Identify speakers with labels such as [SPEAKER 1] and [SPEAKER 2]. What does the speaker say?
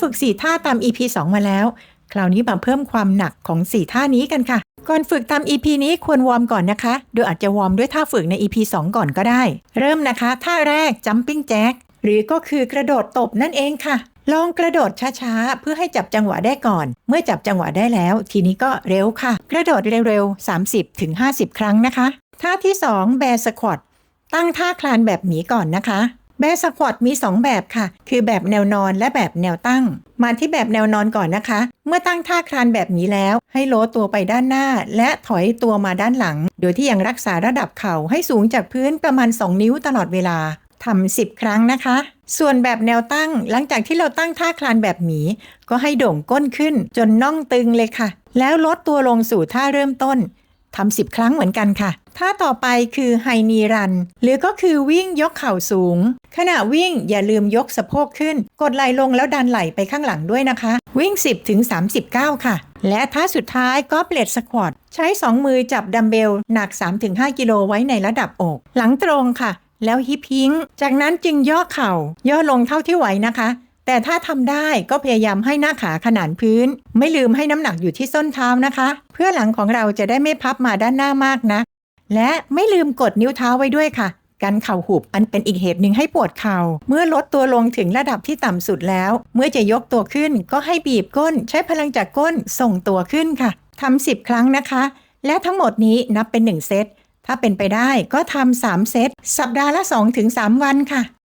[SPEAKER 1] ฝึก 4 ท่าตาม EP 2 มาแล้ว คราวนี้มาเพิ่มความหนักของ 4 ท่านี้กันค่ะ ก่อนฝึกตาม EP นี้ควรวอร์มก่อนนะคะ โดยอาจจะวอร์มด้วยท่าฝึกใน EP 2 ก่อนก็ได้ เริ่มนะคะ ท่าแรก jumping jack หรือก็คือกระโดดตบนั่นเองค่ะ ลองกระโดดช้าๆ เพื่อให้จับจังหวะได้ก่อน เมื่อจับจังหวะได้แล้ว ทีนี้ก็เร็วค่ะ กระโดดเร็วๆ 30-50 ครั้งนะคะ ท่าที่ 2 bear squat ตั้งท่าคลานแบบหมีก่อนนะคะ แบสควอตมี 2 แบบค่ะ คือแบบแนวนอนและแบบแนวตั้ง มาที่แบบแนวนอนก่อนนะคะ เมื่อตั้งท่าคลานแบบนี้แล้ว ให้โลตัวไปด้านหน้า และถอยตัวมาด้านหลัง โดยที่ยังรักษาระดับเข่าให้สูงจากพื้นประมาณ 2 นิ้วตลอดเวลาทำ10 ครั้งนะคะ ส่วนแบบแนวตั้งหลังจากที่เราตั้งท่าคลานแบบหมี ก็ให้โด่งก้นขึ้นจนน่องตึงเลยค่ะ แล้วลดตัวลงสู่ท่าเริ่มต้น ทำสิบครั้งเหมือนกันค่ะ ท่าต่อไปคือไฮนีรัน หรือก็คือวิ่งยกเข่าสูง ขณะวิ่งอย่าลืมยกสะโพกขึ้น กดไหล่ลงแล้วดันไหล่ไปข้างหลังด้วยนะคะ วิ่ง 10ถึง39 ค่ะ และท่าสุดท้ายก็เปลดสควอตใช้ 2 มือจับดัมเบลหนัก 3-5 กิโลไว้ในระดับอก หลังตรงค่ะ แล้วฮิปพิง จากนั้นจึงย่อเข่า ย่อลงเท่าที่ไหวนะคะ แต่ถ้าทำได้ก็พยายามให้หน้าขาขนานพื้น ไม่ลืมให้น้ำหนักอยู่ที่ส้นเท้านะคะ เพื่อหลังของเราจะได้ไม่พับมาด้านหน้ามากนะ และไม่ลืมกดนิ้วเท้าไว้ด้วยค่ะกันเข่าหุบอันเป็นอีกเหตุหนึ่งให้ปวดเข่า เมื่อลดตัวลงถึงระดับที่ต่ำสุดแล้ว เมื่อจะยกตัวขึ้นก็ให้บีบก้น ใช้พลังจากก้นส่งตัวขึ้นค่ะทำ10 ครั้งนะคะ และทั้งหมดนี้นับเป็น 1 เซตถ้าเป็นไปได้ก็ทำ3เซตสัปดาห์ละ 2-3 วันค่ะ